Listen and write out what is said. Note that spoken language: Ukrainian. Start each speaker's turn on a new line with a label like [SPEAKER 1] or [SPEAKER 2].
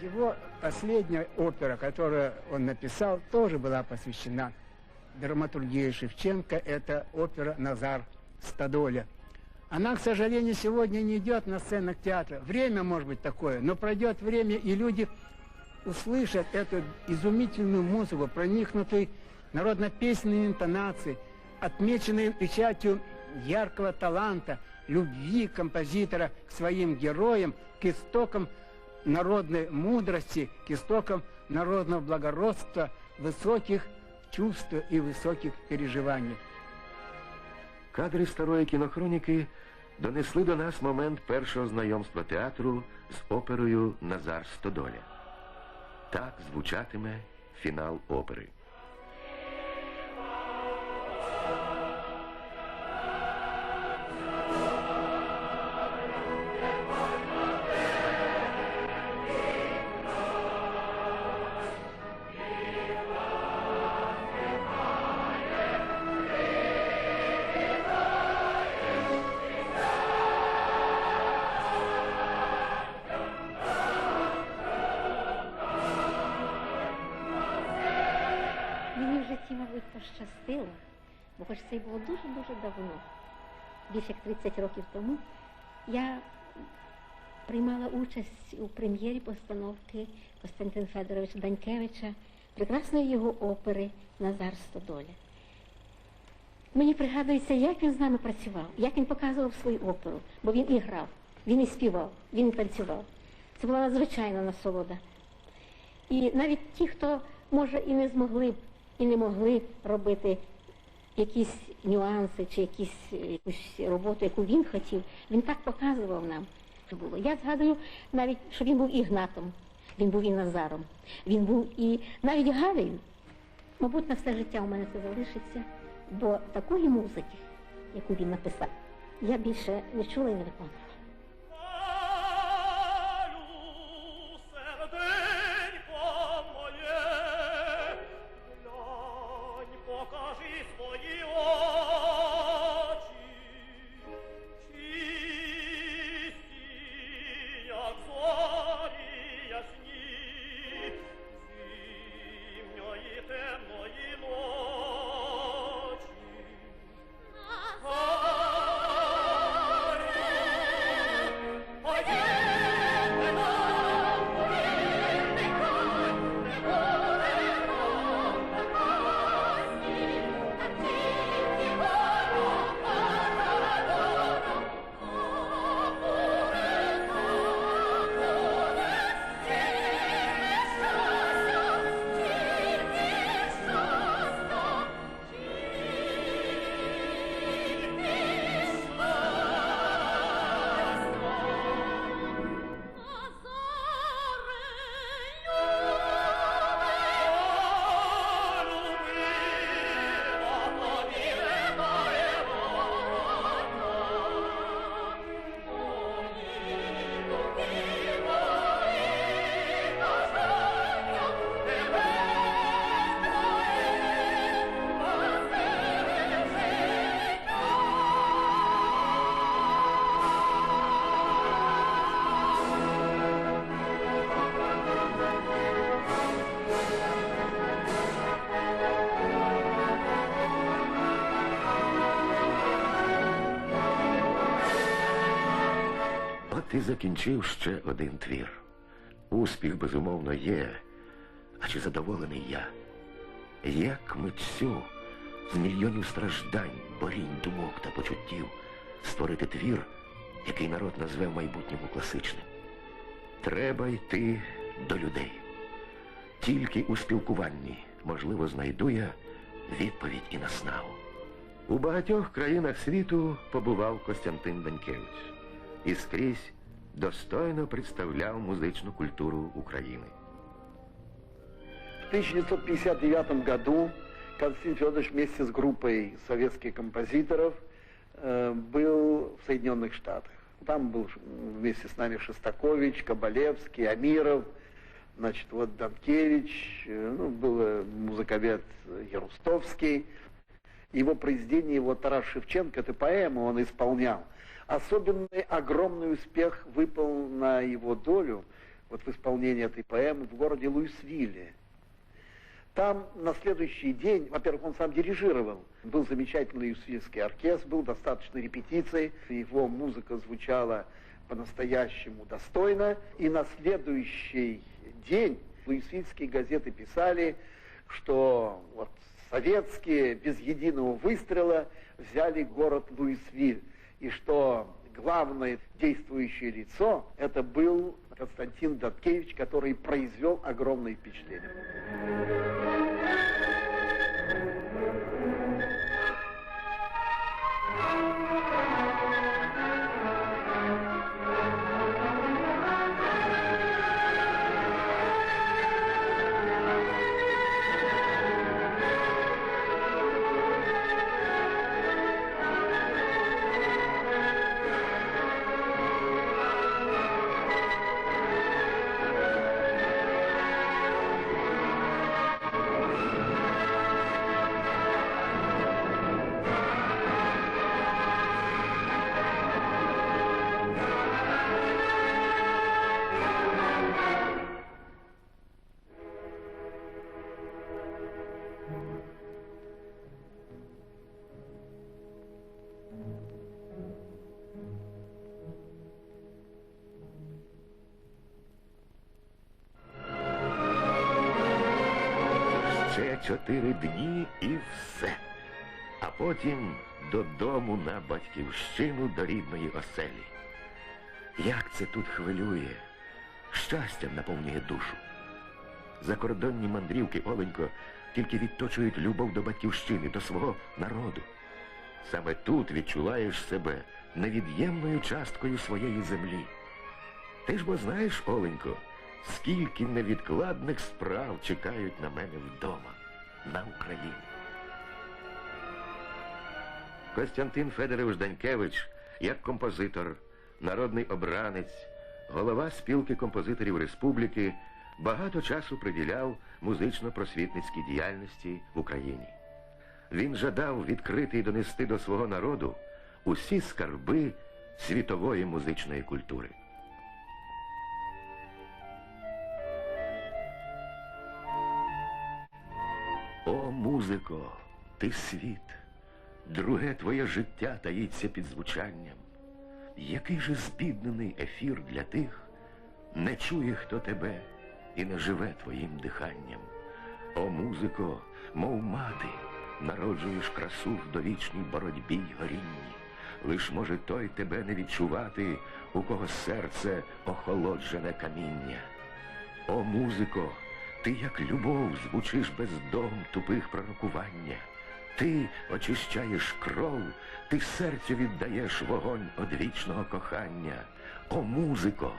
[SPEAKER 1] Его последняя опера, которую он написал, тоже была посвящена драматургии Шевченко. Это опера «Назар Стадоля». Она, к сожалению, сегодня не идет на сценах театра. Время может быть такое, но пройдет время, и люди услышат эту изумительную музыку, проникнутую народно-песенной интонацией, отмеченной печатью яркого таланта, любви композитора к своим героям, к истокам народной мудрости, к истокам народного благородства, высоких чувств и высоких переживаний.
[SPEAKER 2] Кадри старої кінохроніки донесли до нас момент першого знайомства театру з оперою Назар Стодоля. Так звучатиме фінал опери.
[SPEAKER 3] В мабуть, пощастило, бо хоч це й було дуже-дуже давно, більше як 30 років тому, я приймала участь у прем'єрі постановки Костянтина Федоровича Данькевича, прекрасної його опери Назар Стодоля. Мені пригадується, як він з нами працював, як він показував свою оперу, бо він і грав, він і співав, він і танцював. Це була надзвичайна насолода. І навіть ті, хто може і не змогли б, і не могли робити якісь нюанси чи якісь, е, якусь роботу, яку він хотів, він так показував нам, що було. Я згадую навіть, що він був Ігнатом, він був і Назаром, він був і навіть Галею. Мабуть, на все життя у мене це залишиться, бо такої музики, яку він написав, я більше не чула і не виконувала.
[SPEAKER 2] І закінчив ще один твір. Успіх, безумовно, є. А чи задоволений я? Як митцю з мільйонів страждань, борінь, думок та почуттів створити твір, який народ назве в майбутньому класичним? Треба йти до людей. Тільки у спілкуванні, можливо, знайду я відповідь і наснагу. У багатьох країнах світу побував Костянтин Данькевич і скрізь достойно представляв музичну культуру України.
[SPEAKER 4] В 1959 году Константин Федорович вместе с группой советских композиторов э, был в Соединенных Штатах. Там был вместе с нами Шостакович, Кабалевский, Амиров, значит, вот Данкевич, э, ну, был э, музыковед Ярустовский. Его произведение, его Тарас Шевченко, это поэма, он исполнял. Особенный огромный успех выпал на его долю вот в исполнении этой поэмы в городе Луисвилле. Там на следующий день, во-первых, он сам дирижировал. Был замечательный Луисвильский оркестр, был достаточно репетиций, его музыка звучала по-настоящему достойно. И на следующий день луисвильские газеты писали, что вот советские без единого выстрела взяли город Луисвиль. И что главное действующее лицо это был Константин Даткевич, который произвел огромное впечатление.
[SPEAKER 2] Ще чотири дні і все. А потім додому на батьківщину до рідної оселі. Як це тут хвилює, щастям наповнює душу. Закордонні мандрівки, Оленько, тільки відточують любов до батьківщини, до свого народу. Саме тут відчуваєш себе невід'ємною часткою своєї землі. Ти ж бо знаєш, Оленько, скільки невідкладних справ чекають на мене вдома, на Україні. Костянтин Федорович Данькевич, як композитор, народний обранець, голова спілки композиторів республіки, багато часу приділяв музично-просвітницькій діяльності в Україні. Він жадав відкрити і донести до свого народу усі скарби світової музичної культури. О, музико, ти світ, друге твоє життя таїться під звучанням. Який же збіднений ефір для тих, не чує, хто тебе і не живе твоїм диханням. О, музико, мов мати, народжуєш красу в довічній боротьбі й горінні. Лиш може той тебе не відчувати, у кого серце охолоджене каміння. О, музико, ти як любов звучиш бездом тупих пророкування. Ти очищаєш кров, ти серцю віддаєш вогонь одвічного кохання. О, музико,